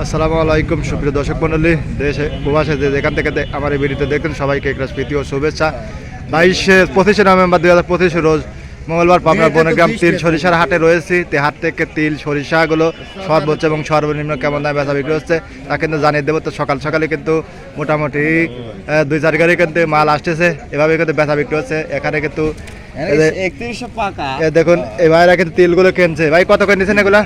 আসসালামু আলাইকুম সুপ্রিয় দর্শক মণ্ডলী দেশে প্রবাসে যে যেখান থেকে আমার এই ভিডিওতে দেখুন সবাইকে একটা প্রীতি ও শুভেচ্ছা। বাইশে পঁচিশে নভেম্বর দুই হাজার পঁচিশে রোজ মঙ্গলবার পাবনার বনগ্রাম তিল সরিষার হাটে রয়েছি। তে হাট থেকে তিল সরিষাগুলো সর্বোচ্চ এবং সর্বনিম্ন কেমন দামে বেচা বিক্রি হচ্ছে তা কিন্তু জানিয়ে দেবো। তো সকাল সকালে কিন্তু মোটামুটি দুই চার গাড়ি কিন্তু মাল আসতেছে। এভাবে কিন্তু বেচা বিক্রি হচ্ছে। এখানে কিন্তু এ দেখুন ভাইরা কিন্তু তিলগুলো কিনছে। ভাই কত করে নিছেন এগুলা?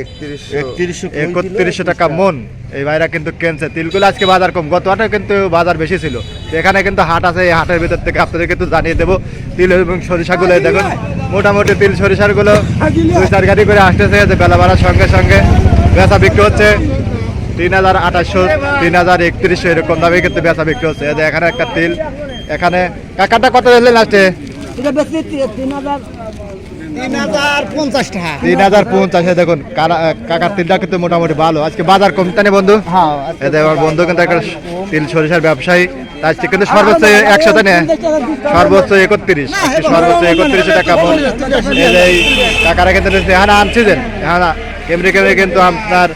একত্রিশশো টাকা মন। এই ভাইরা কিন্তু কিনছে? তিলগুলো আজকে বাজার কম। গত হাটে কিন্তু বাজার বেশি ছিল। এখানে কিন্তু হাট আছে এই হাটের ভিতর থেকে আপনাদের কিন্তু জানিয়ে দেবো। তিল এবং সরিষাগুলো দেখুন মোটামুটি তিল সরিষারগুলো দুই চার গাড়ি করে আসতেছে যে বেলা বাড়ার সঙ্গে সঙ্গে। বেচা বিক্রি হচ্ছে তিন হাজার আঠাশশো তিন হাজার একত্রিশশো এরকম দামে কিন্তু বেচা বিক্রি হচ্ছে। যে এখানে একটা তিল এখানে কাকাটা কত দিলেন লাস্টে তিন হাজার পঞ্চাশ টাকা। তিন হাজার পঞ্চাশে দেখুন কাকার তিলটা কিন্তু মোটামুটি ভালো। আজকে বাজার কমতে নেই বন্ধু। হ্যাঁ আমার বন্ধু কিন্তু একটা তিল সরিষার ব্যবসায়ী। আজকে কিন্তু সর্বোচ্চ একশোতে নেয়। সর্বোচ্চ একত্রিশ। সর্বোচ্চ একত্রিশ টাকা এই যে কিন্তু হ্যাঁ আনছিলেন হ্যাঁ এমনি কেমনি কিন্তু আপনার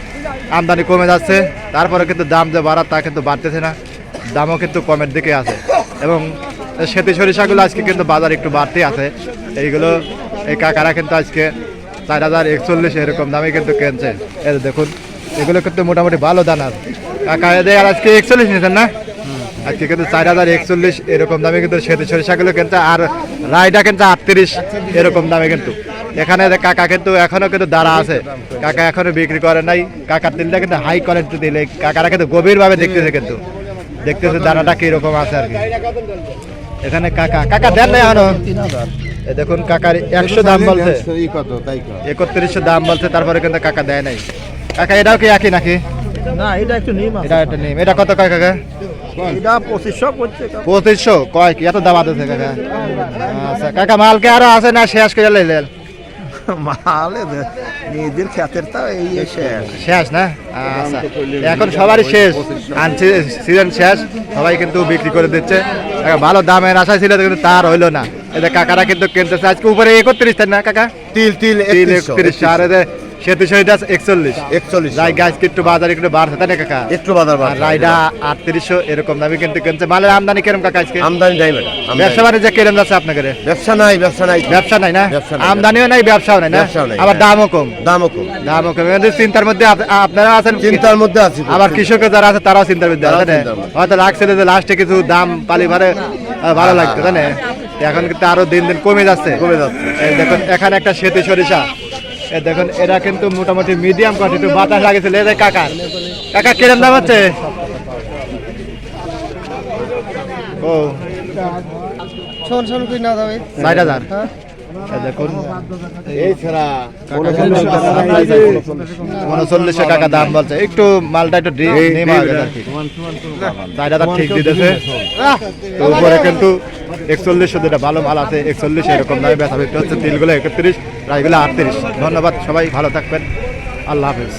আমদানি কমে যাচ্ছে। তারপরে কিন্তু দাম যে বাড়ার তা কিন্তু বাড়তেছে না। দামও কিন্তু কমের দিকে আছে। এবং সেতি সরিষাগুলো আজকে কিন্তু বাজার একটু বাড়তি আছে। এইগুলো এই কাকারা কিন্তু আজকে চার হাজার একচল্লিশ এরকম দামে কিন্তু কিনছে। এই দেখুন, এগুলো কিন্তু মোটামুটি ভালো দানার। কাকা এদের আর আজকে একচল্লিশ নিয়েছেন না? আজকে কিন্তু চার হাজার একচল্লিশ এরকম দামে কিন্তু সেতু সরিষাগুলো কিনছে, আর রায়টা কিন্তু আটত্রিশ এরকম দামে কিন্তু। এখানে কাকা কিন্তু এখনও কিন্তু দাঁড়া আছে। কাকা এখনও বিক্রি করে নাই। কাকার তিলটা কিন্তু হাই কোয়ালিটি দিলে কাকারা কিন্তু গভীরভাবে দেখতেছে কিন্তু। দেখতেছে দানাটা কীরকম আছে আর কি। এখানে কাকা কাকা দেন না এখনও। দেখুন কাকার একশো দাম বলছে। কত একত্রিশশো দাম বলছে তারপরে কিন্তু কাকা দেয় নাই। কাকা এটাও কি একই নাকি? না এটা একটু নিম এটা একটা নেই এটা কত কয় কাকা? এটা পঁচিশশো পঁচিশশো? কয় কি? এত দাম আছে কাকা। আচ্ছা কাকা মালকে আরও আছে না শেষ করে লাইলেন মালে নিজের খ্যাতের তো এই শেষ। শেষ না? আচ্ছা এখন সবারই শেষ। আনছে সিজন শেষ। সবাই কিন্তু বিক্রি করে দিচ্ছে। ভালো দামের আশা ছিল কিন্তু তার হইল না। এদের কাকারা কিন্তু কিনতেছে। আজকে উপরে একত্রিশ তাই না কাকা? তিল তিল তিন একত্রিশ আর সেতু শহীদ একচল্লিশ। একচল্লিশ যাই গাছ একটু বাজার একটু বাড়ছে তাই না কাকা? একটু বাজার রাইডা আটত্রিশশো এরকম দামে কিন্তু কিনছে। মালের আমদানি কিরম কাকা আজকে? আমদানি নাই ম্যাডাম ব্যবসা বাণিজ্য কিরম যাচ্ছে আপনাদের? ব্যবসা নাই ব্যবসা নাই। ব্যবসা নাই না? আমদানিও নাই ব্যবসাও নাই না? আবার হ্যাঁ। দামও কম। দামও কম। দামও কম। চিন্তার মধ্যে আপনারা আছেন চিন্তার মধ্যে আছি আবার কৃষকের যারা আছে তারাও চিন্তার মধ্যে আছে। হয়তো লাগছিল যে লাস্টে কিছু দাম পালি ভারে ভালো লাগতো তাই না? এখন কিন্তু আরও দিন দিন কমে যাচ্ছে। কমে যাচ্ছে। এই দেখুন এখানে একটা সেতু সরিষা। এই দেখুন এরা কিন্তু মোটামুটি মিডিয়াম কাঠ একটু বাতাস লাগেছিল এদের যে কাকা কাকা কিরম দাম আছে ও। শোন শোন কই না যাবে ষাট হাজার। উনচল্লিশশো টাকা দাম বলছে। একটু মালটা একটু ডি- নেমা গেছে আর কি ষাট হাজার ঠিক দিতেছে। তো উপরে কিন্তু একচল্লিশশো যেটা ভালো মাল আছে। একচল্লিশ এরকম দামে ব্যথা বিক্রি হচ্ছে তিলগুলো একত্রিশ রাইগুলো আটত্রিশ। ধন্যবাদ সবাই ভালো থাকবেন। আল্লাহ হাফেজ।